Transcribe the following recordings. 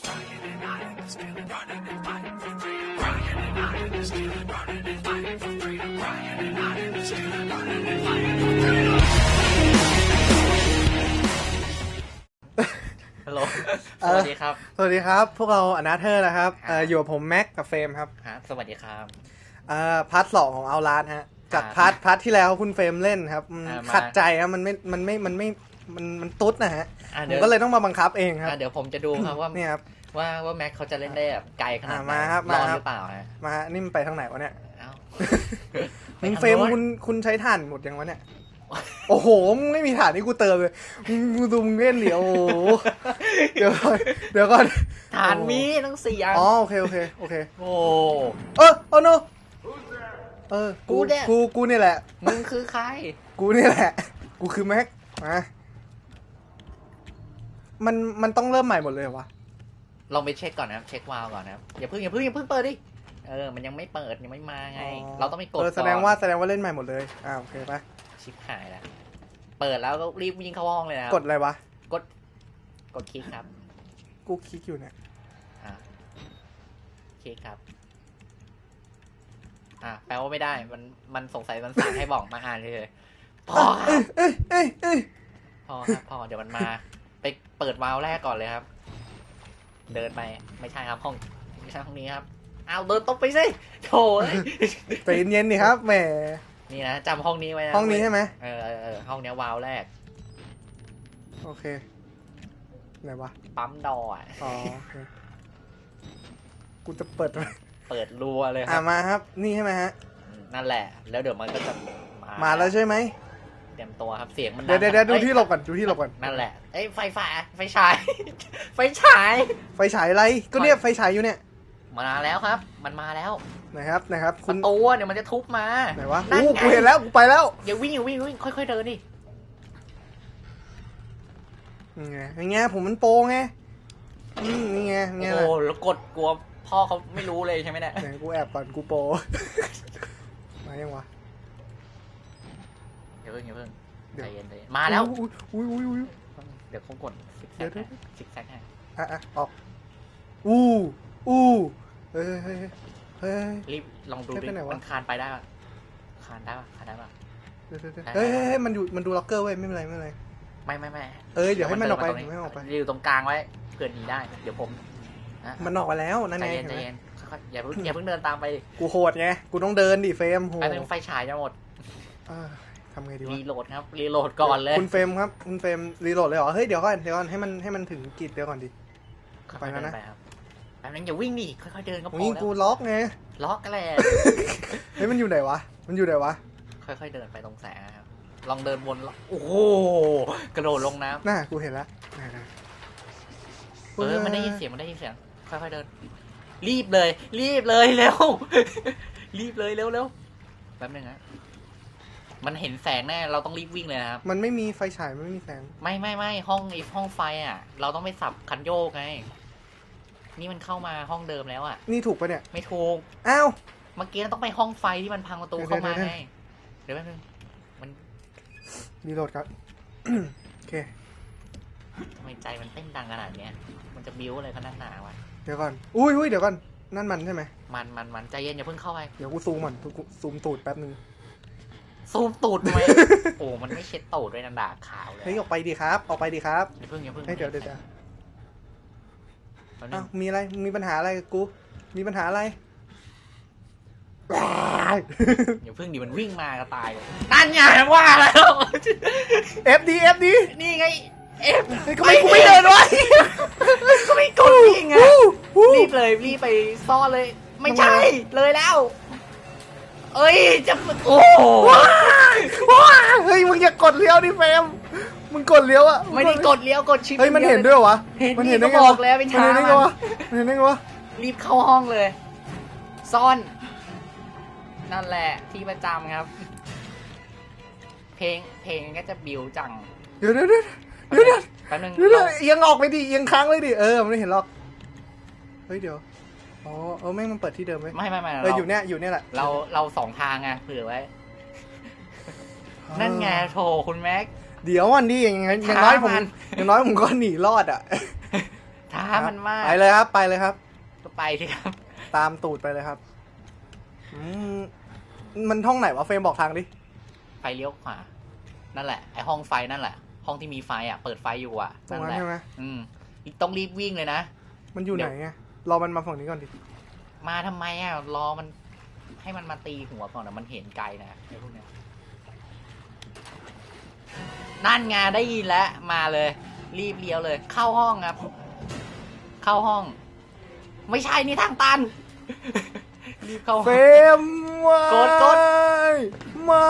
ฮัลโหลเอสอวัสดีครับ สวัสดีครับ พวกเราอนาเธอร์นะครับเอ่อครับอยู่กับผมแม็กกับเฟรมครับฮะสวัสดีครับเอ่อพาร์ทสองของเอาลาสฮะจากครับพาร์ทพาร์ทที่แล้วคุณเฟรมเล่นครับอืมอ่ามา ขัดใจครับมันไม่ มันไม่ มันไม่ มันมันตุ๊ดนะฮะอะผเดี๋มยวก็เลยต้องมาบังคับเองครับอะเดี๋ยวผมจะดูครับว่าเนี่ยครับ ว่าว่าแม็กเขาจะเล่นได้แบบไกลขนาดอะไหนมาครับร้อนมาครับ หรือเปล่าฮะมาฮะนี่มันไปทางไหนวะเนี่ยเอ้ามึงเฟรมคุณคุณใช้ถ่านหมดยังวะเนี่ย โอ้โหมึงไม่มีถ่านนี่กูเติมเลยมึงกูดูมึงเล่นเดี๋ยวโอ้โหเดี๋ยวก่อนเดี๋ยวก่อนฐานมีทั้งสี่อันอ๋อโอเคโอเคโอเค โอ้ เออโอ้โนเออกูเนี่ย กูกูนี่แหละ มึงคือใคร กูนี่แหละ กูคือแม็กมา มันมันต้องเริ่มใหม่หมดเลยเหรอวะลองไปเช็คก่อนนะครับ เช็ควาล์วก่อนนะครับอย่าเพิ่งอย่าเพิ่งอย่าเพิ่งเปิดดิเออมันยังไม่เปิดยังไม่มาไง เราต้องไปกดเออแสดงก่อนว่าแสดงว่าเล่นใหม่หมดเลยอ่าโอเคปะชิบหายแล้วเปิดแล้วก็รีบวิ่งเข้าห้องเลยนะครับกดอะไรวะกด กดคลิกครับ กูคลิกอยู่เนี่ยอะคลิกครับ อะแปลว่าไม่ได้มันมันสงสัยมันสั่งให้บอกมาอ่านเลยพอครับเอ้ยเอ้ยเอ้ยพอครับพอเดี๋ยวมันมา ไปเปิดวาล์วแรกก่อนเลยครับ เดินไปไม่ใช่ครับห้องไม่ใช่ห้องนี้ครับเอาเดินตรงไปสิโถ่เอ้ยใจเย็นๆดิครับแหมนี่นะจำห้องนี้ไว้นะห้องนี้ใช่ไหมเออเออเออห้องเนี้ยวาล์วแรก โอเคไหนวะปั๊มดออะอ๋อโอเคกูจะเปิดเปิดรัวเลยคอ่ารับมาครับ นี่ใช่ไหมฮะ นั่นแหละ แล้วเดี๋ยวมันก็จะมามาแล้วใช่ไหมเตรียมตัวครับเสียงมันเดี๋ยวเดี๋ยวเดี๋ยวดูอ้ที่หลบก่อนดูที่หลบก่อนนั่นแหละเอ้ยไฟฟ้าไฟฉาย ไฟฉาย ไฟฉายอะไรก็เนี่ยไฟฉายอยู่เนี่ยมาแล้วครับ มันมาแล้วไหนะครับนะครับปคุณระตูอะเดี๋ยวมันจะทุบมาไหนวะนั่นอู้ไงกูเห็นแล้วกูไปแล้วอย่าวิ่งอย่าวิ่งอย่าวิ่งค่อย ๆ เดินดินี่ไงอย่างเงี้ยผมมันโปรไงอืมนี่ไงอย่างโอ้เงี้ยโหแหละแล้วกดกลัวพ่อเขาไม่รู้เลยใช่ไหมเนี่ยไหนกูแอบก่อนกูโปรมายังวะอย่า เพิ่งอย่าเพิ่งเดี๋ใจยว เย็นใจเย็นมาแล้ว อุ้ยอุ้ยอุ้ยอุ้ย เดี๋ยวเขากดซิกแซเดี๋ยกวให้ซิกแซกให้อะอะออกอู้อู้เฮ้ยเฮ้ยเฮ้ยเฮ้ย รีบลองดูให้ดิไปไหนวะ มันคานไปได้ปะคานได้ปะคานได้ปะเดี๋ยวเดี๋ยวเดี๋ยวได้เฮ้ยเฮ้ยได้เฮ้ยมันอยู่มันดูล็อกเกอร์เว้ยไม่เป็นไรไม่เป็นไร ไม่ไม่ไม่เอ้ยเดี๋ยวให้มันออกไปเดิเดี๋ยวให้มันออกไป อยู่ตรงกลางไว้เพื่อหนีได้ เดี๋ยวผมนะมันออกไปแล้วนั่นใจไงเย็นเห็นใจไหมเย็นค่อยๆอย่าเพิ่งอย่าเพิ่งเดินตามไปดิกูโหดไงกูต้องเดินดิเฟรมโหแป๊บนึงไฟฉายจะหมด อ่า ทำไงดีวะ รีโหลดครับ รีโหลดก่อนเลยคุณเฟรมครับ คุณเฟรมรีโหลดเลยเหรอ เฮ้ย เดี๋ยวก่อน เดี๋ยวก่อน ให้มันให้มันถึงกีดเดียวก่อนดิค่อยๆไปแล้วเดินะนไปครับแป๊บนึงอย่าวิ่งดิค่อยๆเดินก็พอนี่แล้วกูล็อกไง ล็อกกันแหละเฮ้ย มันอยู่ไหนวะ มันอยู่ไหนวะ ค่อยๆเดินไปตรงแสงนะครับ ลองเดินวนแล้วโอ้โหกระโดดลงน้น่ากูเห็นแล้วไหนไหนำเออมันได้ยินเสียงมันได้ยินเสียง ค่อยๆเดิน รีบเลย รีบเลยเร็ว รีบเลยเร็วเร็วแป๊บนึงนะ มันเห็นแสงแน่เราต้องรีบวิ่งเลยนะครับมันไม่มีไฟฉายมันไม่มีแสง ไม่ไม่ไม่ห้องไอ้ห้องไฟอะ เราต้องไปสับคันโยกไงนี่มันเข้ามาห้องเดิมแล้วอะ นี่ถูกปะเนี่ย ไม่ถูกอ้าว เมื่อกี้เราต้องไปห้องไฟที่มันพังประตูเดี๋ยวเข้ามาเดี๋ยวไงเดี๋ยวแป๊บนึงมันรีโหลดครับ โอเค ทำไมใจมันเต้นดังขนาดเนี้ยมันจะบิ้วอะไรขนาดหนาวะเดี๋ยวก่อนอุ้ยอุ้ยเดี๋ยวก่อน นั่นมันใช่ไหมมันมันมันใจเย็นอย่าเพิ่งเข้าไป เดี๋ยวกูซูมก่อนกูซูมตูดแป๊บนึง ซูมตูดทำไมโอ้ มันไม่เช็ดตูดด้วยนันดาขาวเลยเฮ้ยออกไปดีครับ ออกไปดีครับอย่าเพิ่งอย่าเพิ่งเฮ้ยเดี๋ยวเดี๋ยวเดี๋ยวแป๊บนึอ้างวมีอะไรมีปัญหาอะไรกับกูมีปัญหาอะไรว้ายอย่าเพิ่งดิมันวิ่งมาก็ตายเลยนั่นไงว่าแล้วเอฟดีเอฟดีนี่ไงเอฟเฮ้ยก็ไม่กูไม่เดินวะก็ไม่กดวิ่งไงรีบเลยรีบไปซ่อนเลย ไม่ใช่เลยแล้ว เอ้ยจะโอ้ว้ายว้ายเฮ้ยมึงอย่ากดเลี้ยวดิเฟรมมึงกดเลี้ยวอะไม่ได้กดเลี้ยวกดชิปเฮ้ยมันเห็นด้วยเหรอวะเห็นมันนี่เห็นได้ก็ไงบอวะกแล้วไปมันช้าเห็นได้ไงมันวะมันเห็นได้ไงวะรีบเข้าห้องเลย ซ่อน นั่นแหละที่ประจำครับ เพลงเพลงก็จะบิวจังเดี๋ยวเดี๋ยวเดี๋ยวเดี๋ยวเดี๋ยวแป๊บนึงเดี๋ยวเดี๋ยวเราเอียงออกไปดิเอียงค้างเลยดิเออมันไม่เห็นหรอกเฮ้ยเดี๋ยว อ๋อเออแม่งมันเปิดที่เดิมไหมไม่ไม่ไม่เออเราอยู่เนี่ยอยู่เนี่ยแหละเราเราสองทางไงเผื่อไว้ นั่นไงโถคุณแม็ก เดี๋ยววันนี้อย่างอย่างอย่างน้อยผมช้ามันอย่างน้อยผมก็หนีรอดอะท้ามันมากไปเลยครับ ไปเลยครับก็ไปสิครับ ตามตูดไปเลยครับอืมมันห้องไหนวะเฟรมบอกทางดิไฟเลี้ยวขวานั่นแหละไอห้องไฟนั่นแหละ ห้องที่มีไฟอะ เปิดไฟอยู่อะตรงนั่นนั้นแหละใช่ไหมอืมต้องรีบวิ่งเลยนะมันอยู่เดี๋ไหนยวไง รอมันมาฝั่งนี้ก่อนดิ มาทำไมอะรอมันให้มันมาตีหัวก่อนนะมันเห็นไกลนะไอ้พวกเนี้ยนั่นไงได้ยินแล้วมาเลย รีบเลี้ยวเลย เข้าห้องครับ เข้าห้อง ไม่ใช่นี่ทางตัน รีบเข้าห้เฟอรงมไม่กดกด ไม่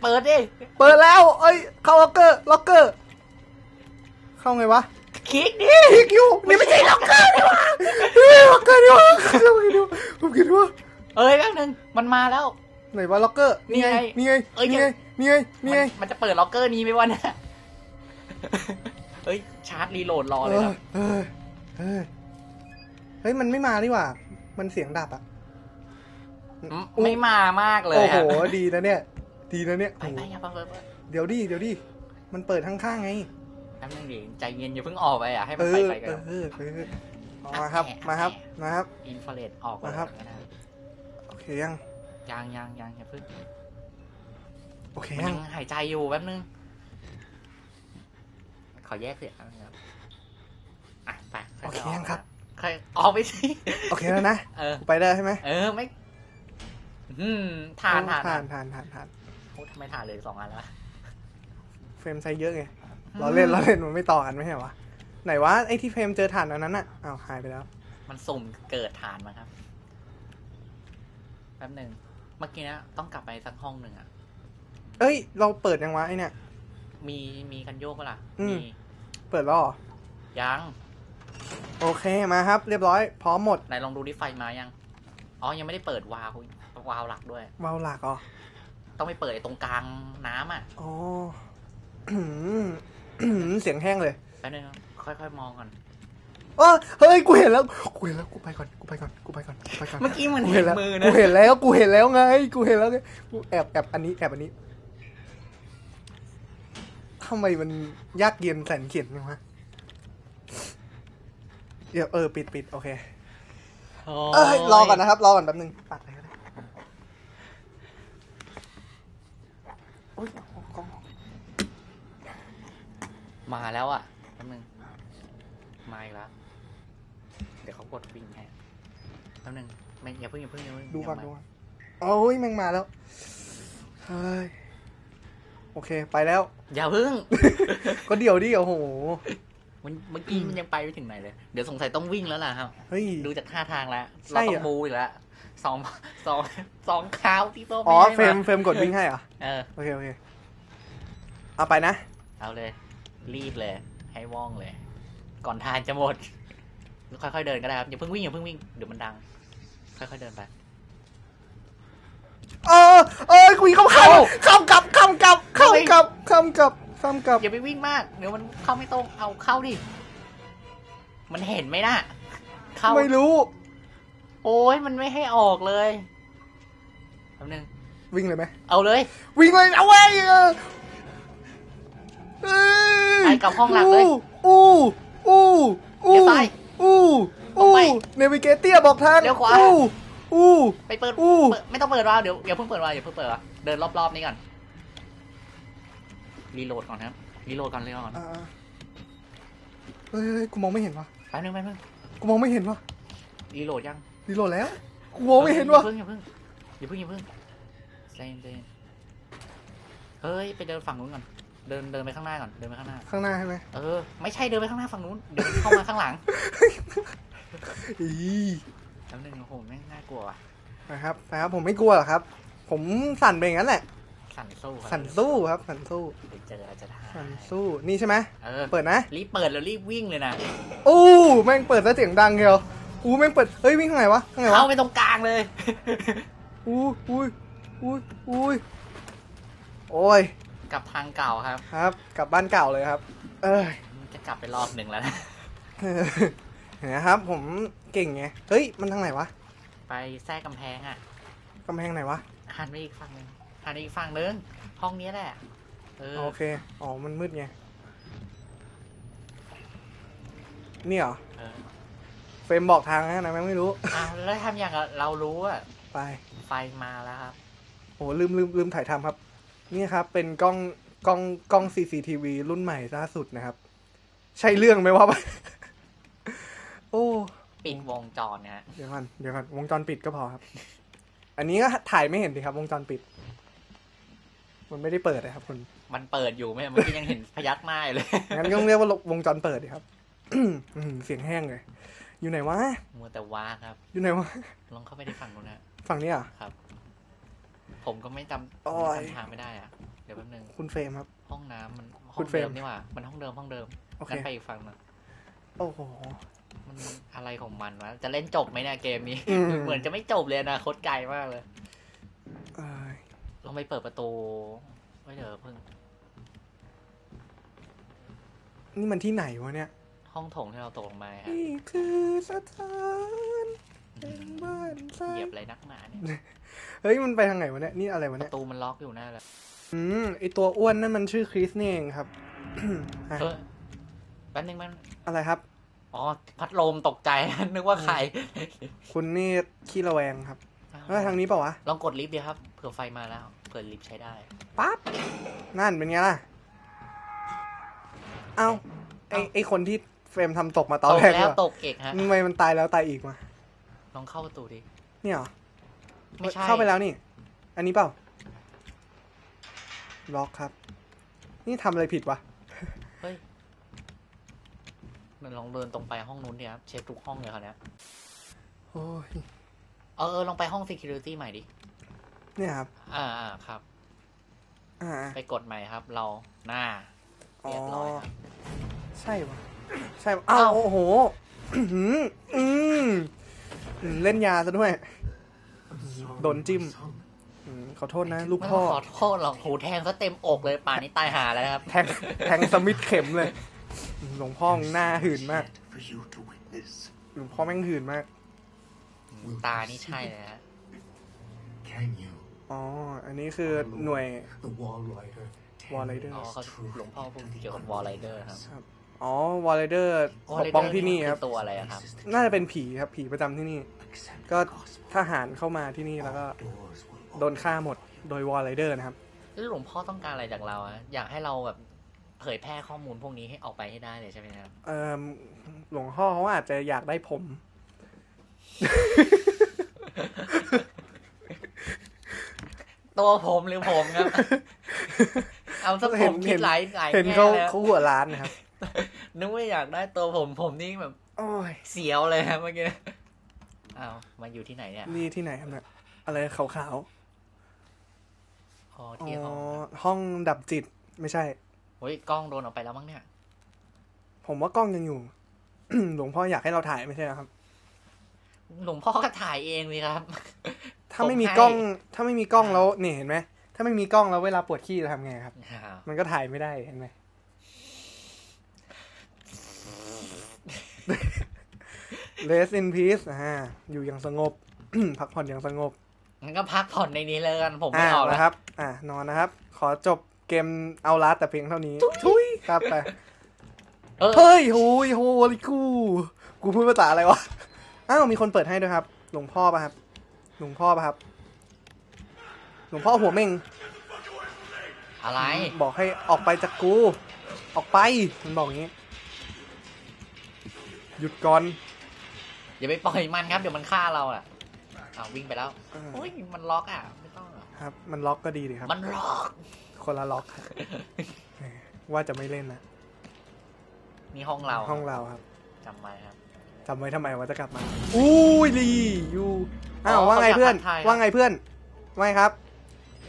เปิดดิ เปิดแล้ว เอ้ย เข้าล็อกเกอร์ ล็อกเกอร์ เข้าไงวะ คลิกดิคลิกอยู่นี่ไม่ใช่ล็อกเกอร์นี่หว่าเฮ้ยล็อกเกอร์นี่หว่าผมคิดว่าผมคิดว่าเอ้ยแป๊บนึงมันมาแล้วไหนวะล็อกเกอร์นี่ไงนี่นี่ไงไงเอ้ยนี่ไงนี่ไงนี่ไงมันมันจะเปิดล็อกเกอร์นี้ไหมวะเนี่ยเฮ้ยชาร์จรีโหลดรอเอเลยอครับเออเออเฮ้ยมันไม่มานี่หว่า มันเสียงดับอะมไม่มามากเลยโอ้โหอะดีนะเนี่ย ดีนะเนี่ยไปไปอย่าเพิ่งเปิดเปิดเดี๋ยวดิเดี๋ยวดิมันเปิดข้างๆไง แป๊บนึงดิใจเย็นอย่าเพิ่งออกไปอะให้มัเอนไปอไปกันเออเออเอามาครับมาครับมาครับอินฟราเรดออกก่อนนะครับนะโอเคยังยังยังยังอย่าเพิ่งโอเคมันยัยังงหายใจอยู่แป๊บนึงขอแยกเสียงนึงครับอะไปโอเคยังครับใครออกไปสิโอเคแล้วนะเออไปได้ใช่ไหมเออไม่อืมทานทานทานทานทานทานโอ้ทำไมทานเลยสองอันแล้วเฟรมใช้เยอะไง เราเล่นเราเล่นมันไม่ต่อกันไม่ใช่เหรอวะไหนวะไอ้ที่เฟรมเจอฐานอันนั้นอะอ้าวหายไปแล้ว มันสุ่มเกิดทานมาครับแป๊บหนึ่งเมื่อกี้นะต้องกลับไปสักห้องหนึ่งอะ เอ้ย เราเปิดยังวะไอเนี่ย มีมีกันโยกปะล่ะอืม มีเปิดแล้วเหรอยังโอเคมาครับ เรียบร้อย พร้อมหมดไหนลองดูดิไฟมายังอ๋อยังไม่ได้เปิดวาล์ววาล์วหลักด้วยเบาหลักเหรอต้องไปเปิดไอ้ตรงกลางน้ำอะ อ๋อ เสียงแห้งเลยแป๊บนึงนะค่อยๆมองก่อนเออเฮ้ยกูเห็นแล้วกูเห็นแล้วกูไปก่อนกูไปก่อนกูไปก่อนกูไปก่อนเมื่อกี้มันกูเห็เห็นนแล้วมือกูนะเห็นแล้วกูเห็นแล้วไงกูเห็นแล้วไงกูแอบแอบอันนี้แอบอันนี้ทำไมมันยากเย็นแสนเข็ญจังวะเดี๋ยวเออปิดปิดโอเคเอ้ยรอก่อนนะครับ รอก่อนแป๊บนึงปัดไปก็ได้โอ๊ยกล้อง มาแล้วอะแป๊บนึงมาอีกแล้วเดี๋ยวเขากดวิ่งให้แป๊บนึงไม่อย่าเพิ่งอย่าเพิ่งอย่าเพิ่งดูก่อนเยวดูมาก่อนโอ้ยแม่งมาแล้วเฮ้ยโอเคไปแล้ว อย่าเพิ่ง ก็เดี๋ยวดิโอ้โหมันเมื่อกี้มันยังไปไม่ถึงไหนเลย เดี๋ยวสงสัยต้องวิ่งแล้วล่ะครับเฮ้ยดูจากท่าทางแล้วใช่เราเหรอต้องมูอีกแล้วสองสองสองเท้าที่โต๊ะอ๋อไม่เฟรให้มมาเฟรมกดวิ่งให้เหรอเออโอเคโอเคเอาไปนะ เอาเลย รีบเลย ให้ว่องเลย ก่อนทานจะหมด ค่อยๆเดินก็ได้ครับอย่าเพิ่งวิ่งอย่าเพิ่งวิ่งเดี๋ยวมันดัง ค่อยๆเดินไป เออเออกูเข้าเข้าเข้ากลับเข้ากลับเข้ากลับเข้ากลับเข้ากลับอย่าไปวิ่งมาก เดี๋ยวมันเข้าไม่ตรงเอาเข้าดิ มันเห็นไหมน่ะ เข้า ไม่รู้ โอ้ยมันไม่ให้ออกเลยแป๊บนึงวิ่งเลยไหมเอาเลย วิ่งเลยเอาไว้ย เออเอ้ยไปกลับห้องหลักเลย อู้อู้อู้เดี๋ยวไปอู้ออกอู้ไป เนวิเกเตียบอกทางเดี๋ยวขวา อู้อู้ ไปเปิดอู้ เปิดไม่ต้องเปิดวาล์วเดี๋ยวอย่าเพิ่งเปิดวาล์วอย่าเพิ่งเปิดวาล์วเดินรอบๆนี้ก่อนรีโหลดก่อนครับรีโหลดก่อนรีโหลดก่อนอ่าเฮ้ยเฮ้ยกูมองไม่เห็นวะแป๊บนึงแป๊บนึงกูมองไม่เห็นวะรีโหลดยังรีโหลดแล้วกูมองไม่เห็นวะอย่าเพิ่งอย่าเพิ่งอย่าเพิ่งอย่าเพิ่งใจเย็นใจเย็นเฮ้ยไปเดินฝั่งนู้นก่อน เดินเดินไปข้างหน้าก่อนเดินไปข้างหน้า ข้างหน้าใช่ไหมเออไม่ใช่เดินไปข้างหน้าฝั่งนู้นเดี๋ยวมันเข้ามาข้างหลังอีแป๊บนึงโอ้โหแม่งน่ากลัวว่ะนะครับนะครับผมไม่กลัวหรอกครับ ผมสั่นไปอย่างนั้นแหละ สั่นสู้ครับสั่นสู้ครับ สั่นสู้ไปเจออาจจะได้สั่นสู้นี่ใช่ไหมเออเปิดนะรีบเปิดแล้วรีบวิ่งเลยนะอู้แม่งเปิดซะเสียงดังเชียวอู้แม่งเปิดเฮ้ยวิ่งทางไหนวะทางไหนวะเข้าไปตรงกลางเลยอู้อุ้ยอุ้ยอุ้ยโอ้ย กลับทางเก่าครับ ครับ กลับบ้านเก่าเลยครับ เอ้ยจะกลับไปรอบหนึ่งแล้วนะ เห็นะครับ ผมเก่งไง เฮ้ย มันทางไหนวะไปแทรกกำแพงอะกำแพงไหนวะหันไปอีกฝั่งหนึ่งหันไปอีกฝั่งหนึงห้องนี้แหละ เออ โอเค อ๋อ มันมืดไง นี่เหรอ เออเฟรมบอกทางนะนะแม่งไม่รู้ อ้าวแล้วทำอย่างกับเรารู้อะไป ไฟมาแล้วครับโอ้ลืมลืมลืมถ่ายทำครับ นี่ครับ เป็นกล้องกล้องกล้อง CCTV รุ่นใหม่ล่าสุดนะครับ ใช่เรื่องไหมวะ โอ้ปิดวงจรเนี่ยฮะเดี๋ยวก่อนเดี๋ยวก่อนวงจรปิดก็พอครับ อันนี้ก็ถ่ายไม่เห็นดิครับ วงจรปิด มันไม่ได้เปิดนะครับคุณมันเปิดอยู่ไหมเมื่อกี้ยังเห็นพยักหน้าอยู่เลยงั้นก็ต้องเรียกว่าวงจรเปิดดิครับอื้อหือเสียงแห้งเลย อยู่ไหนวะมัวแต่ว้าครับ อยู่ไหนวะลองเข้าไปในฝั่งนู้นนะฝั่งนี้เหรอะครับ ผมก็ไม่จำโอ้ย จำทางไม่ได้อะ เดี๋ยวแป๊บนึง คุณเฟรมครับ ห้องน้ำมันห้คุองณเฟรเดิมม นี่หว่า มันห้องเดิมห้องเดิมโอเค งั้นไปอีกฝั่งหนึงโอ้โห มันอะไรของมันวะ จะเล่นจบไหมเนี่ยเกมนี้ อืม เหมือนจะไม่จบเลยนะคตไกลมากเลย เอ้ยลองไปเปิดประตูไว้เดี๋ยวเพิ่ง นี่มันที่ไหนวะเนี่ยห้องโถงที่เราตกลงมาครับนี่คือสถาน แห่งบ้านสร้าเหยียงบอะไรนักหนาเนี่ยเฮ้ยมันไปทางไหนวะเนี่ยนี่อะไรวะปเนี่ยระตูมันล็อกอยู่หน้าเลยอืมไอตัวอ้วนนั่นมันชื่อคริสนี่เองครับ อะเออแป๊บนึงมัน อะไรครับ อ๋อ พัดลมตกใจ นึกว่าใครคุณนี่ขี้ระแวงครับแล้วทางนี้เปล่าวะลองกดลิฟต์ดีครับ เผื่อไฟมาแล้ว เผื่อลิฟต์ใช้ได้ ปั๊บนั่นเป็นไงล่ะ เอ้าไอเอ้าไอคนที่เฟรมทำตกมาตอนตกแรกแล้วเหรอตกเอกฮะทำไมมันตายแล้วตายอีกมา ลองเข้าประตูดิ เนี่ยเหรอไม่ใช่ เข้าไปแล้วนี่ อันนี้เปล่าล็อกครับ นี่ทำอะไรผิดวะ เฮ้ยมันลองเดินตรงไปห้องนู้นดิครับเช็คทุกห้องเลยครับเนี่ยโอ้ย เออเออลองไปห้อง security ใหม่ดิ เนี่ยครับ อ่าอ่าครับ อ่าไปกดใหม่ครับ เราหน้าอ๋อ เรียบร้อยครับ ใช่ปะใช่ปะอ้าวอ้าวโอ้โห อื้อหืออืมอืม เล่นยาซะด้วย โดนจิ้มอืมขอโทษนะ ลูกไม่พ่อต้องขอโทษหรอกหูแทงซะเต็มอกเลยป่านนี้ตายหาแล้วนะครับ แทงแทงสมิธเข็มเลยหลวงพ่อมึงหน้าหื่นมาก for you to witness. หลวงพ่อแม่งหื่นมาก ตานี่ใช่เลยฮะ Can you? อ๋อ อันนี้คือหน่วย The wall rider. Wall rider อ๋อเขาหลวงพ่อพูดเกี่ยวกับวอลไรเดอร์ครับ ครับ อ๋อวอลเลเดอร์วอปลกไรเดป้อองร์ที่นี่ครับ ตัวอะไรอะครับ น่าจะเป็นผีครับ ผีประจำที่นี่ Accept ก็ the gospel. ทหารเข้ามาที่นี่แล้วก็ Doors will โดนฆ่าหมดโดยวอลเลเดอร์นะครับ แล้วหลวงพ่อต้องการอะไรจากเราอะอยากให้เราแบบเผยแพร่ข้อมูลพวกนี้ให้ออกไปให้ได้เลยใช่ไหมครับ เอ่อหลวงพ่อเขาอาจจะอยากได้ผม ตัวผมหรือผมครับ เอาถ้าผมคิดหลายหลายเห็นแง่เขาแล้วเขาหัวร้านนะครับ นึกว่าอยากได้ตัวผมผมนี่แบบ โอ้ยเสียวเลยครับเมื่อกี้อ้าวมาอยู่ที่ไหนเนี่ยนี่ที่ไหนครับเนี่ยอะไรขาวอ๋อๆอ๋ที่ห้องอห้องดับจิตไม่ใช่เฮ้ยกล้องโดนออกไปแล้วมั้งเนี่ย ผมว่ากล้องยังอยู่ หลวงพ่ออยากให้เราถ่ายไม่ใช่เหรอครับ หลวงพ่อก็ถ่ายเองเลยครับ ถ้าไม่มีผมให้กล้อง ถ้าไม่มีกล้องแล้วนี่เห็นไหมถ้าไม่มีกล้องแล้วเวลาปวดขี้จะทำไงครับอ้าวมันก็ถ่ายไม่ได้เห็นไหม Rest in peace อ่าอยู่อย่างสงบ พักผ่อนอย่างสงบงั้นก็พักผ่อนในนี้เลยกันผมอ่าไม่ออกแล้วนะครับ อ่านอนนะครับ ขอจบเกมเอาลาสแต่เพียงเท่านี้ทุยครับไปเออเฮ้ยโหยโหลิกูกูพูดภาษาอะไรวะอ้าวมีคนเปิดให้ด้วยครับ หลวงพ่อป่ะครับ หลวงพ่อป่ะครับ หลวงพ่อหัวเม่ง อะไร บอกให้ออกไปจากกู ออกไปมันบอกอย่างนี้ หยุดก่อน อย่าไปปล่อยมันครับ เดี๋ยวมันฆ่าเราอะอ้าววิ่งไปแล้วเออโอ้ยมันล็อกอะไม่ต้องหรอกครับ มันล็อกก็ดีดีครับ มันล็อก คนละล็อกครับแหมว่าจะไม่เล่นนะนี่ห้องเราห้องเราครับจำไว้ครับ จำไว้ทำไมว่าจะกลับมาอุ้ยลียูอ้าวอ๋อว่าไงเขาอยากเพื่อน ทักทายครับ ว่าไงเพื่อนว่าไงครับ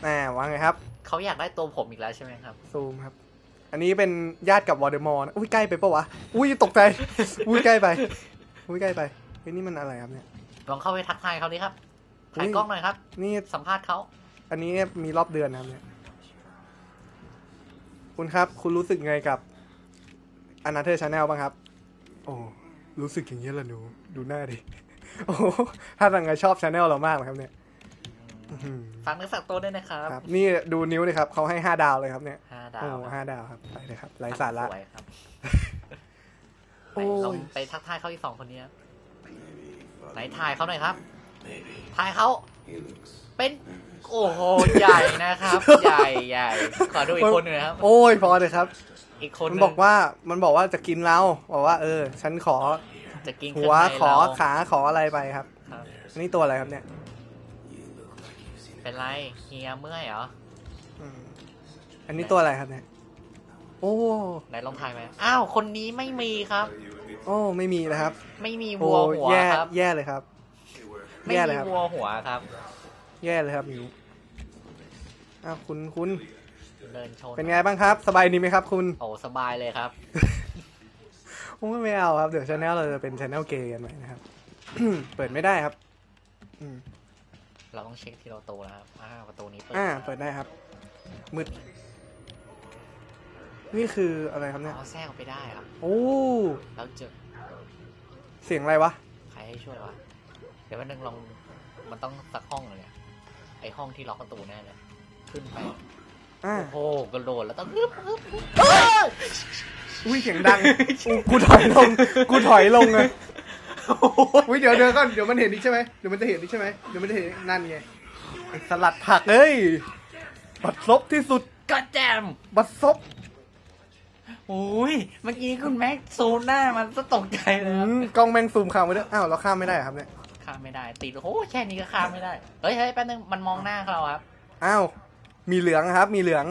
อ่าว่าไงครับเขาอยากได้ตัวผมอีกแล้วใช่ไหมครับ ซูมครับ อันนี้เป็นญาติกับวอร์เดมอร์นะอุ้ยใกล้ไปปะวะ อุ้ยตกใจ อุ้ยใกล้ไป อุ้ยใกล้ไปเฮ้ยนี่มันอะไรครับเนี่ย ลองเข้าไปทักทายเขาดิครับถ่ายอุ๊ยกล้องหน่อยครับ นี่สัมภาษณ์เขา อันนี้มีรอบเดือนนะครับเนี่ย คุณครับ คุณรู้สึกไงกับอนาเธอร์ชาแนลบ้างครับ โอ้รู้สึกอย่างนี้ยเหรอหนู ดูหน้าดิ โอ้ถ้าทางไงชอบชาแนลเรามากเลยครับเนี่ย อื้อหือฝากเนื้อฝากตัวด้วยนะครับครับ นี่ดูนิ้วเลยครับเขาให้ห้าดาวเลยครับเนี่ยห้าดาโอ้วห้าดาวครับไปเลยครับไร้สาระสวยครับไหนโอ้ยลองไปทักทายเขาอีกสองคนนี้ครับ Maybe, ไหน Father. ถ่ายเขาหน่อยครับ Maybe. ถ่ายเขา He looks. เป็นโอ้โหใหญ่นะครับ ใหญ่ใหญ่ขอดูอีกคนหนึ่งนะครับ โอ้ยพอเลยครับ อีกคนมันหนึ่งบอกว่ามันบอกว่าจะกินเราบอกว่า เออ ฉันขอจะกินหัวเครื่องในขอเราขาขออะไรไปครับครับอันนี้ตัวอะไรครับเนี่ย เป็นไรเฮียเมื่อยเหรอ อืมอันนี้ตัวอะไรครับเนี่ย โอ้ ไหนลองถ่ายไหมอ้าว คนนี้ไม่มีครับ โอ้ ไม่มีนะครับ ไม่มีโอ้วัวหัวแย่ครับ แย่เลยครับ ไม่แย่เลมียครับ วัวหัวครับ แย่เลยครับมิวอ้าวคุณคุณเดินชนเป็นไงบ้างครับ สบายดีไหมครับ คุณ โอ้สบายเลยครับ โอ้ไม่เอาครับ เดี๋ยวชาแนลเราจะเป็นชาแนลเกย์กันไหมนะครับ เปิดไม่ได้ครับ อืม เราต้องเช็คที่ประตูนะครับอ้าวประตูนี้เปิดอ่าเปิดได้ครับมืดนี่คืออะไรครับเนี่ยเอาแทรกออกไปได้ครับโอ้แล้วเจอเสียงอะไรวะใครให้ช่วยวะเดี๋ยววันนึงลองมันต้องสักห้องเลยเนี่ยไอห้องที่ล็อกประตูแน่เลยขึ้นไปอ่าโอ้โหกระโดดแล้วต้องฮึบฮึบฮึบอุ้ยเสียงดังอู้กูถอยลงกูถอยลงเลย อุ้ยเดี๋ยวเดี๋ยวก่อนเดี๋ยวมันเห็นนี่ใช่ไหมเดี๋ยวมันจะเห็นนี่ใช่ไหมเดี๋ยวมันจะเห็นนั่นไงไอ้สลัดผักเอ้ยบัดซบที่สุดก็แจมบัดซบโอ้ยเมื่อกี้คุณแม็กซูมหน้ามันก็ตกใจเลยอืครับมกล้องแมงซูมข่าวไปด้วยอ้าวเราข้ามไม่ได้เหรอครับเนี่ยข้ามไม่ได้ติดโอ้โหแค่นี้ก็ข้ามไม่ได้เฮ้ยเฮ้ยแป๊บนึงมันมองหน้าเราครับอ้าวมีเหลืองครับ มีเหลือง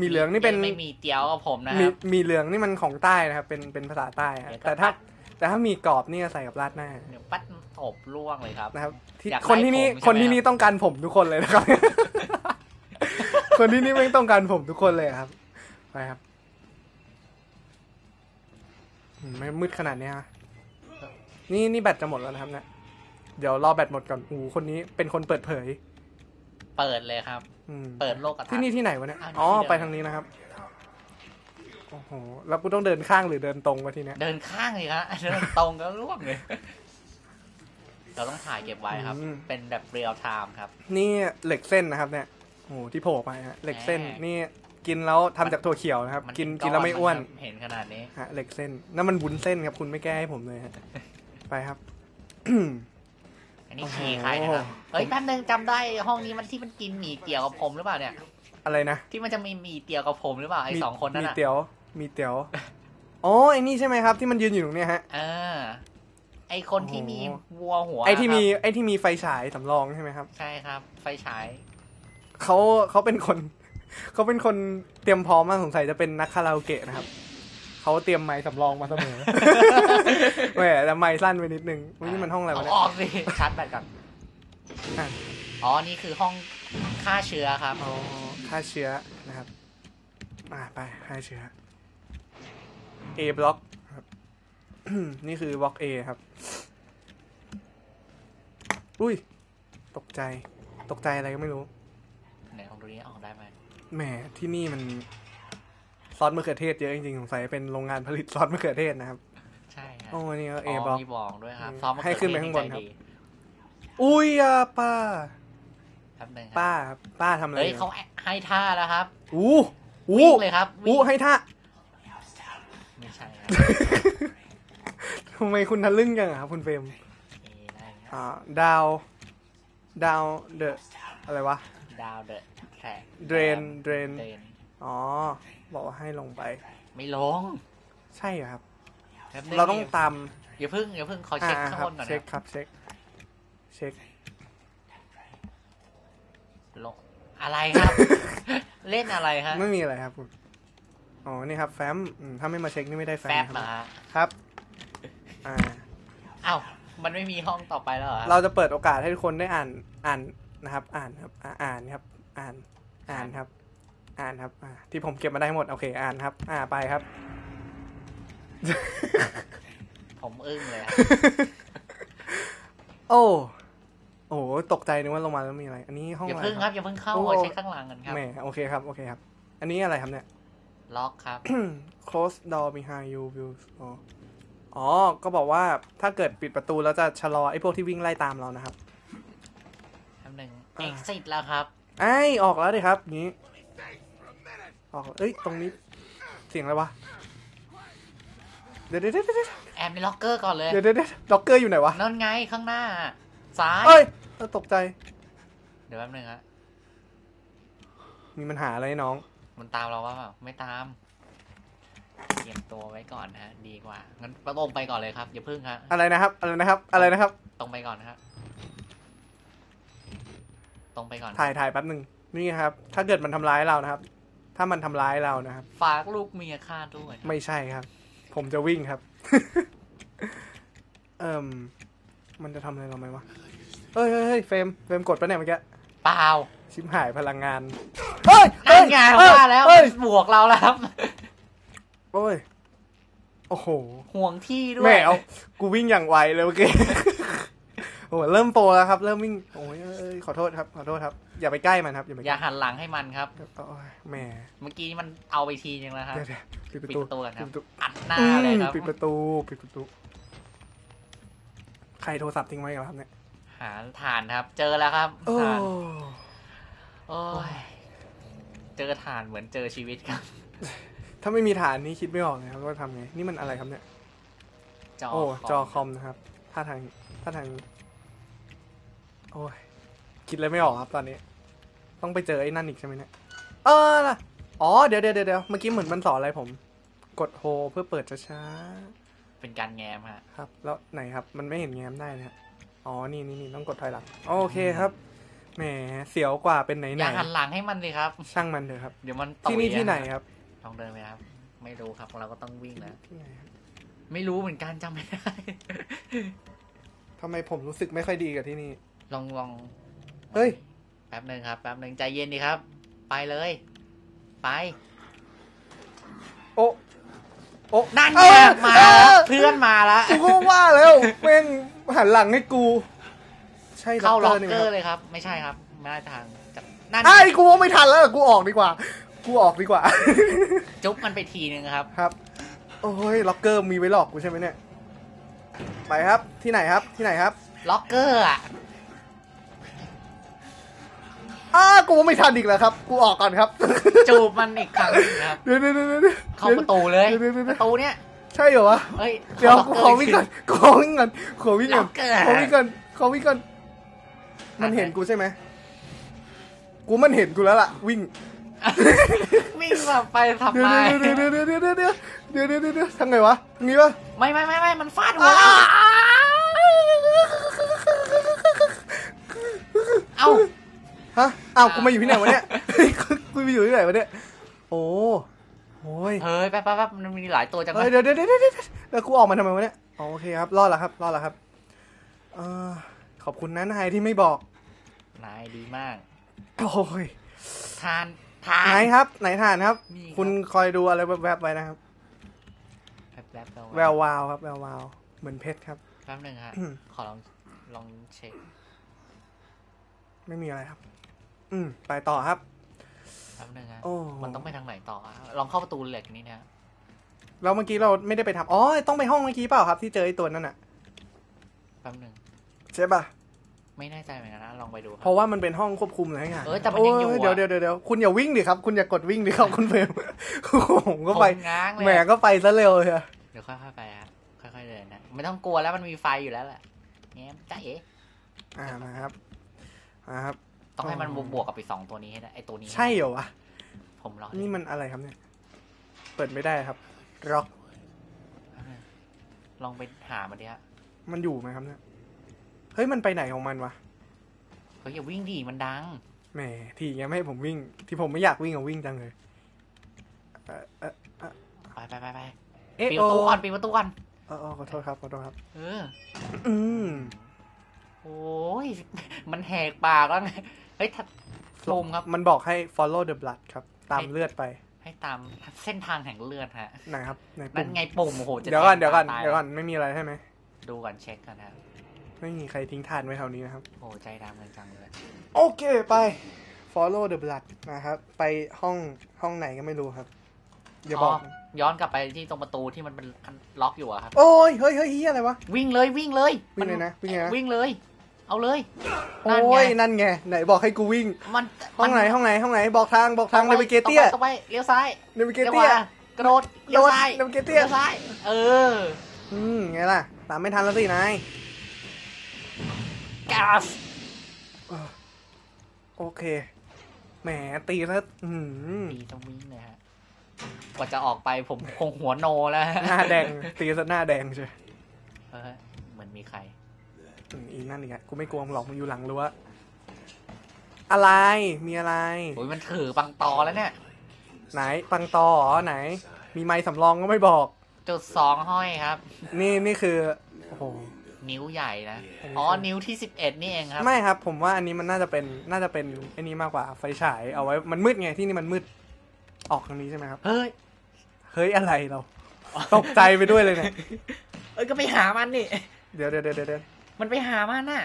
มีเหลืองนี่เป็น ไม่มีเตียวกับผมนะคมีรับ มีเหลืองนี่มันของใต้นะครับ เป็นเป็นภาษาใต้ฮะเดี๋ยวก็แต่ถ้าปัด แต่ถ้ามีกรอบนี่จะใส่กับราดหน้าเดี๋ยวปัดตบล่วงเลยครับ นะครับที่อยากได้คนที่นี่ผมใช่ไหม คนที่นี่ครับต้องการผมทุกคนเลยนะครับ คนที่นี่ไม่งต้องการผมทุกคนเลยครับไปครับอืมไม่มืดขนาดเนี้ยฮะนี่นี่แบตจะหมดแล้วนะครับเนะเดี๋ยวรอแบตหมดก่อนอูคนนี้เป็นคนเปิดเผย เปิดเลยครับ อืมเปิดโลกกระทัที่นี่ที่ไหนวะเนี่ยอ้าวอ๋อที่เดิม ไปทางนี้นะครับโอ้โห แล้วกูต้องเดินข้างหรือเดินตรงวะทีเนี้ย เดินข้างเลยครับเดินตรงก็ล่วงเลย เราต้องถ่ายเก็บไว้ครับเป็นแบบเรียลไทม์ครับ นี่เหล็กเส้นนะครับ เนี่ยโอ้โหที่โผล่ไปฮะเหล็กเส้น แหม นี่กินแล้วทำจากถั่วเขียวนะครับ มันกินเป็กินแล้วไม่อ้วนครับเห็นขนาดนี้ ฮะเหล็กเส้นนั่นมันบุญเส้นครับ คุณไม่แก้ให้ผมเลยฮะ ไปครับ อันนี้โอ้โหขี่ใครนะครับ เฮ้ยแป๊บนึงจำได้ห้องนี้มันที่มันกินหมี่เตี๋ยวกับผมหรือเปล่าเนี่ย อะไรนะที่มันจะมีหมี่เตี๋ยวกับผมหรือเปล่าไอ้มีสองคนนั้นมีอะเตี๋ยว มีเตี๋ยวอ๋อไอ้นี่ใช่ไหมครับ ที่มันยืนอยู่ตรงเนี้ยฮะเออไอคนที่มีโอ้โหวัวหัวไอ้ที่มีครับไอ้ที่มีไฟฉายสำรองใช่ไหมครับใช่ครับ ไฟฉาย เขาเขาเป็นคน เขาเป็นคนเตรียมพร้อมมากสงสัยจะเป็นนักคาราโอเกะนะครับเขาเตรียมไม้สำรองมาเสมอ แหมแต่ไม้สั้นไปนิดนึงอุ๊ยนี่มันห้องอะไรเอาวะเนี่อยอกสิชาร์จแบตก่อนอะ อ๋อ นี่คือห้องฆ่าเชื้อครับ อ๋อฆ่าเชื้อนะครับ อ่าไปฆ่าเชื้อ A บล็อกครับนี่คือบล็อก A ครับ อุ้ย ตกใจ ตกใจอะไรก็ไม่รู้ ไหนของดูนี้ออกได้ไหมแหม ที่นี่มันซอสมะเขือเทศเยอะจริงๆ สงสัยเป็นโรงงานผลิตซอสมะเขือเทศนะครับ ใช่ครับโอ้นี่ก็ A อ๋อบล็อกมีบอกด้วยครับอืมซ้อมมะให้เขือขึ้นไปเทศข้างบนใจครับดีอุ้ยอะป้าแป๊บนึงครับป้าครับป้าทำอะไรเฮ้ยอยู่เขาให้ท่าแล้วครับ อู้อู้วิ่งเลยครับวิ่อู้งให้ท่าไม่ใช่ครับ ทำไมคุณทะลึ่งจังอะครับคุณเฟรมเอได้ครับอ่าดาว ดาวเดอะอะไรวะ ดาวเดอะแทร็ก Drain Drain เดรนอ๋อ บอกว่าให้ลงไป ไม่ลงใช่เหรอครับ แป๊บนึเราต้องตามอย่าพึ่งอย่าพึ่งขอเช็คอ่าข้างครับบนก่อนเช็คนะครับ เช็ค เช็คลงอะไรครับ เล่นอะไรฮะไม่มีอะไรครับคุณ อ๋อ นี่ครับแฟ้มอืมถ้าไม่มาเช็คนี่ไม่ได้แฟ้แฟมบคมารับฮะครับอ่า อ้าวมันไม่มีห้องต่อไปแล้วเหรอครับเราจะเปิดโอกาสให้ทุกคนได้อ่านอ่านนะครับ อ่านครับอ่าอ่านครับ อ่านอ่านครับ อ่านครับอ่าที่ผมเก็บมาได้หมดโอเค อ่านครับ อ่าไปครับ ผมอึ้งเลยครับโอ้โอ้โหตกใจนึกว่าลงมาแล้วมีอะไร อันนี้ห้องอย่าอะไรพึ่งคครัรับ บอย่าพึ่งเข้าโอ้ขอเช็คข้างหลังกันครับ แหมโอเคครับโอเคครับ อันนี้อะไรครับเนี่ย ล็อกครับ close door behind you will อ๋ออ๋อ ก็บอกว่าถ้าเกิดปิดประตูแล้วจะชะลอไอ้พวกที่วิ่งไล่ตามเรานะครับแป๊บหนึ่งอ่า exit แล้วครับ ไอ้ยออกแล้วดิครับงี้ ออก เอ้ย ตรงนี้ เสียงอะไรวะเดี๋ยวเดี๋ยวเดี๋ยวเดี๋ยวแอบในล็อกเกอร์ก่อนเลย เดี๋ยวเดี๋ยวเดี๋ยวด็อกเกอร์อยู่ไหนวะ นั่นไงข้างหน้า ซ้าย เอ้ยเออตกใจ เดี๋ยวแป๊บนึงฮะมีปัญหาอะไรน้อง มันตามเราว่าเปล่าไม่ตามเตรียมตัวไว้ก่อนนะฮะ ดีกว่างั้นตรงไปก่อนเลยครับอย่าพึ่งฮะอะไรนะครับ อะไรนะครับ อะไรนะครับ ตรงไปก่อนนะฮะตรงไปก่อน ถ่ายถ่ายแป๊บหนึ่งนี่ครับ ถ้าเกิดมันทำร้ายเรานะครับ ถ้ามันทำร้ายเรานะครับ ฝากลูกเมียข้าด้วยไม่ใช่ครับ ผมจะวิ่งครับ เอ่มมันจะทำอะไรเราไหมวะเฮ้ยเฮ้ยเฮ้ยเฟรมเฟรมกดปะเนี่ยเมื่อกี้เปล่าชิมหายพลังงานเฮ้ ยเฮ้นั่ยนไงเฮ้ยว่าแล้วเฮ้ยบวกเราแล้วครับโอ้ยโอ้โหห่วงที่ด้วแหมยเอากูวิ่งอย่างไวเลยเมื่อกี้โอ้โหเริ่มโปรแล้วครับ เริ่มวิ่งโอ้ยเอ้ยขอโทษครับ ขอโทษครับ อย่าไปใกล้มันครับ อย่าไปอใกย่าล้หันหลังให้มันครับโอ้ยแหมเมื่อกี้มันเอาไปทีนึงแล้วครับเดี๋ยวเดี๋ยวปิดประปิดตูประตูกันคปิรับดประตูอัดหน้าเลยครับอืมปิดประตูปิดประตู ใครโทรศัพท์ทิ้งไว้กันครับเนี่ย หาฐานครับ เจอแล้วครับโอ้ฐานโอ้ย เจอฐานเหมือนเจอชีวิตครับ ถ้าไม่มีฐานนี้คิดไม่ออกเลยครับว่าทำไง นี่มันอะไรครับเนี่ย จอโอ้คอมจอคอมนะครับท่าทางท่าทาง โอ้ย คิดเลยไม่ออกครับตอนนี้ ต้องไปเจอไอ้นั่นอีกใช่ไหมเนี่ย เออล่ะอ๋อ เดี๋ยวเดี๋ยวเดี๋ยวเมื่อกี้เหมือนมันสอนอะไรผม กดโฮเพื่อเปิดช้าเป็นการแง้มฮะๆครับ แล้วไหนครับ มันไม่เห็นแง้มได้นะฮะอ๋อ นี่นี่นี่ต้องกดถอยหลัง โอเคครับ แหมเสียวกว่าเป็นไหนอไหนย่าหันหลังให้มันสิครับ ช่างมันเถอะครับ เดี๋ยวมันที่นี่ตุ๋ยที่ไหนอะครับลองเดินไปครับ ไม่รู้ครับเราก็ต้องวิ่งนะที่ไหนครับไม่รู้เหมือนกันจำไม่ได้ ทำไมผมรู้สึกไม่ค่อยดีกับที่นี่ ลองลองเฮ้ย แป๊บหนึ่งครับแป๊บหนึ่งใจเย็นดีครับ ไปเลย ไป โอ้โอ้นั่นเอไงอมาเอแล้วอเพื่อนมาแล้วกูก็ว่าแล้วแม่งหันหลังให้กูใช่เข้าล็อกนี่เกไหมอคร์รับเลยครับ ไม่ใช่ครับ ไม่ได้ทางจับนั่นไอ้กูว่าไม่ทันแล้วกูออกดีกว่า กูออกดีกว่า จุ๊บมันไปทีนึงครับครับ โอ้ยล็อกเกอร์มีไว้หลอกกูใช่ไหมเนี่ย ไปครับที่ไหนครับที่ไหนครับ ล็อกเกอร์อะอ้ากูว่าไม่ทันอีกแล้วครับ กูออกก่อนครับ จูบมันอีกครั้งหนึ่งครับเดี๋ยวเดี๋ยวเดี๋ยวเดี๋ยวเข้าประตูเลยเดี๋ยวเดี๋ยวเดี๋ยวประตูเนี้ยใช่เหรอวะเฮ้ยเดี๋ยวข้ากูล็ขอเร์วิ่งก่อนขอวิ่งก่อนขอวิ่งก่อนล็อกเกอร์ขอวิ่งก่อนขอวิ่งก่อน มันเห็นกูใช่ไหม กูมันเห็นกูแล้วล่ะ วิ่ง วิ่งแบบไปทำเดี๋ยวไมเดี๋ยวเดี๋ยวเดี๋ยวเดี๋ยวเดี๋ยวเดี๋ยวเดี๋ยวเดี๋ยวเดี๋ยวทำไงวะทางนี้ปะไม่ไม่ไม่ไม่มันฟาดหัวเอ้าฮะอ้าวกูมาอยู่ที่ไหนวะเนี่ยเฮ้ยกูกูมาอยู่ที่ไหนวะเนี่ย โอ้โอ้ยเฮ้ยแป๊บแป๊บแป๊บมันมีหลายตัวจังเลเฮ้ยยเดี๋ยวเดี๋ยวเดี๋ยวเดี๋ยวเดี๋ยวแล้วกูออกมาทำไมวะเนี่ยอ๋อโอเคครับ รอดแล้วครับ รอดแล้วครับเออ ขอบคุณนะนายที่ไม่บอก นายดีมาก โอ้ยทานทาน ไหนครับ ไหนทานครับ นี่ครับ คุณคอยดูอะไรแวบๆไว้นะครับ แป๊บแป๊บแวววาวครับแวววาวเหมือนเพชรครับ แป๊บหนึ่งฮะ อืม ขอลองลองเช็คไม่มีอะไรครับ อืมไปต่อครับ แป๊บหนึ่งฮะ โอ้ มันต้องไปทางไหนต่อฮะลองเข้าประตูเหล็กนี้นะฮะแล้วเมื่อกี้เราไม่ได้ไปทำอ๋อต้องไปห้องเมื่อกี้เปล่าครับ ที่เจอไอ้ตัวนั่นน่ะ แป๊บหนึ่งใช่ป่ะ ไม่แน่ใจเหมือนกันนะลองไปดูคเพรับ ราะว่ามันเป็นห้องควบคุมเลยไงเออแต่มันยังอยู่อะโเดี๋ยวเดี๋ยวเดี๋ยวเดี๋ยวคุณอย่าวิ่งดิครับ คุณอย่ากดวิ่งดิครับคุณเฟรมผมก็ไปผมง้างเลยแหมก็ไปซะเร็วเลยอะเดี๋ยวค่อยๆไปฮะค่อยๆเดินนะไม่ต้องกลัวแล้วมันมีไฟอยู่แล้วแหละแง้มจ้าเอ๋อ่ามาครับมาครับ ต้องให้มันอ๋อ บวกๆกับไปสองตัวนี้ให้ได้ไอตัวนี้ใช่เหรอวะ ผมรอนี่มันอะไรครับเนี่ย เปิดไม่ได้ครับร็อกลองไปหามันดิฮะมันอยู่ไหมครับเนี่ย เฮ้ยมันไปไหนของมันวะเฮ้ยอย่าวิ่งดิมันดัง แหมทีไงไม่ให้ผมวิ่ง ที่ผมไม่อยากวิ่งอะวิ่งจังเลยเอ่อเอ่อไปไปไปไปเอ๊ะปิดปโอ้ระตูก่อนปิดประตูก่อนเออเออขอโทษครับขอโทษครับ เออ อืมโอ้ย มันแหกปากแล้วไง เฮ้ยทัดมุมครับ มันบอกให้ follow the blood ครับ ตามให้เลือดไปให้ตามเส้นทางแห่งเลือดฮะ ไหนครับไหนนั่ปุ่นมไงปุ่มโอ้โหจะเดี๋ยวก่อนแทงเดี๋ยวก่อนตาเดี๋ยวก่อนไม่มีอะไรใช่ไหมดูก่อนเช็คกันฮะ ไม่มีใครทิ้งทานไว้แถวนี้นะครับ โอ้ใจดำกันจังเลย โอเคไป follow the blood นะครับ ไปห้องห้องไหนก็ไม่รู้ครับ อย่าบอกย้อนกลับไปที่ตรงประตูที่มันเป็นล็อกอยู่อะครับ โอ้ยเฮ้ยเฮ้ยเฮียอะไรวะ วิ่งเลยวิ่งเลยวิ่งเลยนะวิ่งเลยนะ วิ่งเลย เอาเลยโอ้นั่นไงยนั่นไงไหนบอกให้กูวิ่ง มันห้องไหนห้องไหนห้องไหนบอกทางบอกทางตในรงวิไปเกเตียตรงไปเลี้ยวซ้ายในวิเกเลี้ยวขเตียวากระโดดโดดลี้ยวซ้ายโดดเกตเตี้ยลี้ยวซ้าย เออ อืมไงล่ะตามไม่ทันแล้วสินาย ก๊าซโอเค แหมตีแล้วอื้อหือตีสวิงเลยฮะ กว่าจะออกไปผมคงหัวโนแล้วฮะหน้าแดง ตีซะหน้าแดงใช่เออเหมือนมีใครอืมอีนั่นอีกอะกูไม่กลัวมึงหรอกมึงอยู่หลังรั้วอะไร มีอะไรโอ้ยมันถือปังตอแล้วเนี่ย ไหนปังตอเหรอไหน มีไม้สำรองก็ไม่บอกจุจุดสองห้อยครับ นี่นี่คือ โอ้โห นิ้วใหญ่นะอันนี้อ๋อ นิ้วที่สิบเอ็ดนี่เองครับ ไม่ครับ ผมว่าอันนี้มันน่าจะเป็นน่าจะเป็นไอ้นี้มากกว่าไฟฉายเอาไว้มันมืดไงที่นี่มันมืดออกทางนี้ใช่ไหมครับ เฮ้ย เฮ้ยอะไรเรา ตกใจไปด้วยเลยเนี่ย เอ้ยก็ไปหามันนี่ เดี๋ยวเดี๋ยวเดี๋ยวเดี๋ยวมันไปหามันน่ะ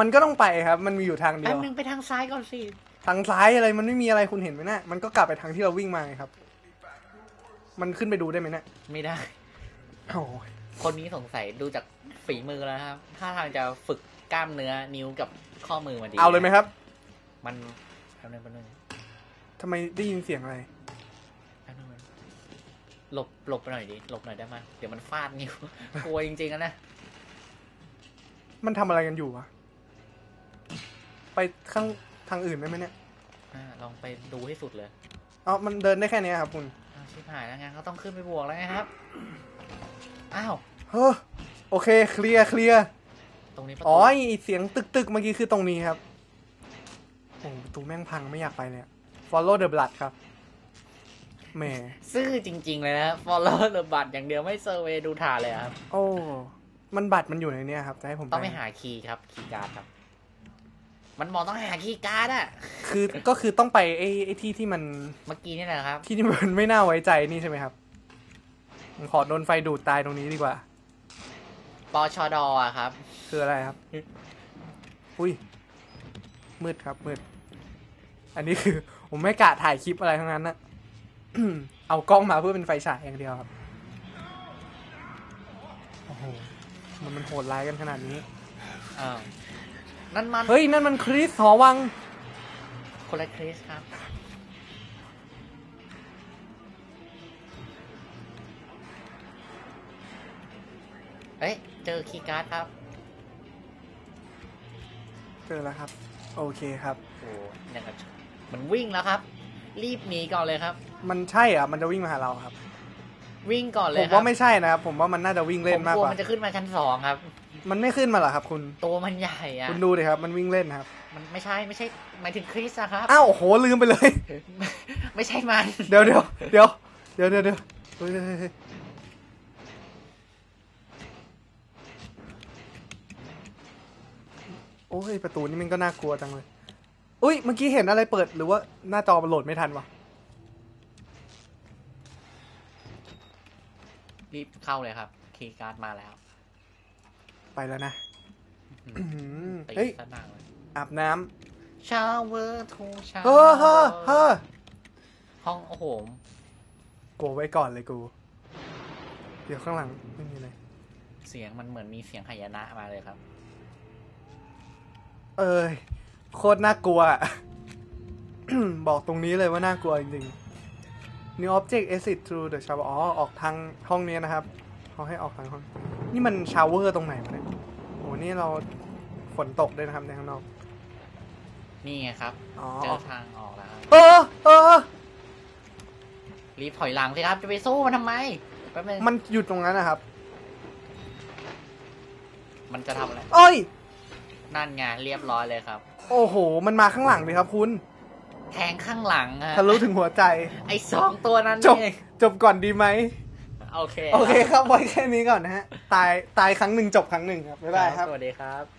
มันก็ต้องไปครับ มันมีอยู่ทางเดีแป๊ยบว นึงไปทางซ้ายก่อนสิ ทางซ้ายอะไรมันไม่มีอะไรคุณเห็นไหมนะมันก็กลับไปทางที่เราวิ่งมาไงครับ มันขึ้นไปดูได้ไหมเนะไม่ได้ โอ้ย คนนี้สงสัยดูจากฝีมือแล้วครับถ้าทางจะฝึกกล้ามเนื้อนิ้วกับข้อมือมาดีเอาเลยไหมครับมันแป๊บนึงแป๊บนึงทำไมได้ยินเสียงอะไร แป๊บนึงแป๊บนึงหลบหลบไปหน่อยดิหลบหน่อยได้ไหมยเดี๋ยวมันฟาดนิ้ว กลัวจริงๆอะนะมันทำอะไรกันอยู่วะ ไปข้างทางอื่นได้ไหมเนี่ยอ่าลองไปดูให้สุดเลยอ๋อมันเดินได้แค่เนี้ยครับคุณ อ้าวชิบหายแล้วไงเขาต้องขึ้นไปบวกแล้วไงครับ อ้าว เฮ้อโอเคเคลียร์เคลียร์ตรงนี้ประตูอ๋อไอเสียงตึกตึกๆเมื่อกี้คือตรงนี้ครับโอ้ประตูแม่งพังไม่อยากไปเลยอะ follow the blood ครับแหมซื่อจริง ๆ เลยนะ follow the บัตรอย่างเดียวไม่เซอร์เวย์ดูทางเลยครับ โอ้ มันบัตรมันอยู่ในเนี้ยครับจะให้ผมต้องไปหาคีย์ครับคีย์การ์ดครับ มันบอกต้องหาคีย์การ์ดอะคือก็คือต้องไปไอ้ไอ้ที่ที่มันเมื่อกี้นี่แหละครับ ที่ที่มันไม่น่าไว้ใจนี่ใช่ไหมครับผมขอโดนไฟดูดตายตรงนี้ดีกว่า ปชดอะครับ คืออะไรครับ อุ้ย มืดครับมืด อันนี้คือ ผมไม่กะถ่ายคลิปอะไรทั้งนั้นนะ เอากล้องมาเพื่อเป็นไฟฉายอย่างเดียวครับ โอ้โห มันมันโหดร้ายกันขนาดนี้ อ้าว นั่นมัน เฮ้ย นั่นมันคริสหอวัง คนละคริสครับ เอ้ย เจอคีย์การ์ดครับ เจอแล้วครับ โอเคครับ โอ้ยังกับมันวิ่งแล้วครับ รีบหนีก่อนเลยครับ มันใช่เหรอะมันจะวิ่งมาหาเราครับ วิ่งก่อนเลผยมครับว่าไม่ใช่นะครับผมว่ามันน่าจะวิ่งเล่นมากผกกลัวว่ามันจะขึ้นมาชั้นสองครับ มันไม่ขึ้นมาเหรอครับ คุณ ตัวมันใหญ่อะคุณดูดิครับ มันวิ่งเล่นครับ มันไม่ใช่ไม่ใช่หมายถึงคริสอะครับ อ้าวโอ้โหลืมไปเลย ไม่ใช่มัน เดี๋ยวเดี๋ยวเดี๋ยวเดี๋ยวเดี๋ยวเดี๋ยวเฮ้ยเฮ้ยเฮ้ยเฮ้ย โอ้ยประตูนี่มันก็น่ากลัวจังเลย อุ้ยเมื่อกี้เห็นอะไรเปิดหรือว่าหน้าจอมันโหลดไม่ทันวะรีบเข้าเลยครับคีย์การ์ดมาแล้วไปแล้วนะอื้ออื้อหือตีเฮ้ยสนั่งเลยอาบน้ชาเวอร์ทูชาำเฮ้อเฮ้อเฮ้อห้องโอ้โหกูไว้ก่อนเลยกู เดี๋ยวข้างหลังไม่มีอะไรเสียงมันเหมือนมีเสียงหายนะมาเลยครับ เอ้ยโคตรน่ากลัวอะบอกตรงนี้เลยว่าน่ากลัวจริงๆ New object exit through the shower อ๋อ ออกทางห้องนี้นะครับเขาให้ออกทางห้อง นี่มันชาวเวอร์ตรงไหนวะเนี่ยโอ้นี่เราฝนตกด้วยนะครับในข้างนอก นี่ไงครับ อ๋อ เจอทางออกแล้วครับเออเออ รีบถอยหลังสิครับ จะไปสู้มันทำไมแป๊บนึงมันหยุดตรงนั้นนะครับ มันจะทำอะไรเอ้ย นั่นไงเรียบร้อยเลยครับ โอ้โห มันมาข้างหลังดิครับคุณ แทงข้างหลังอะทะลุถึงหัวใจ ไอ้สองตัวนั้นจบนี่เองจบก่อนดีไหม โอเคโอเคครับไว้แค่นี้ก่อนนะฮะ ตายตายครั้งหนึ่งจบครั้งหนึ่งครับบ๊ายบายครับ สวัสดีครับ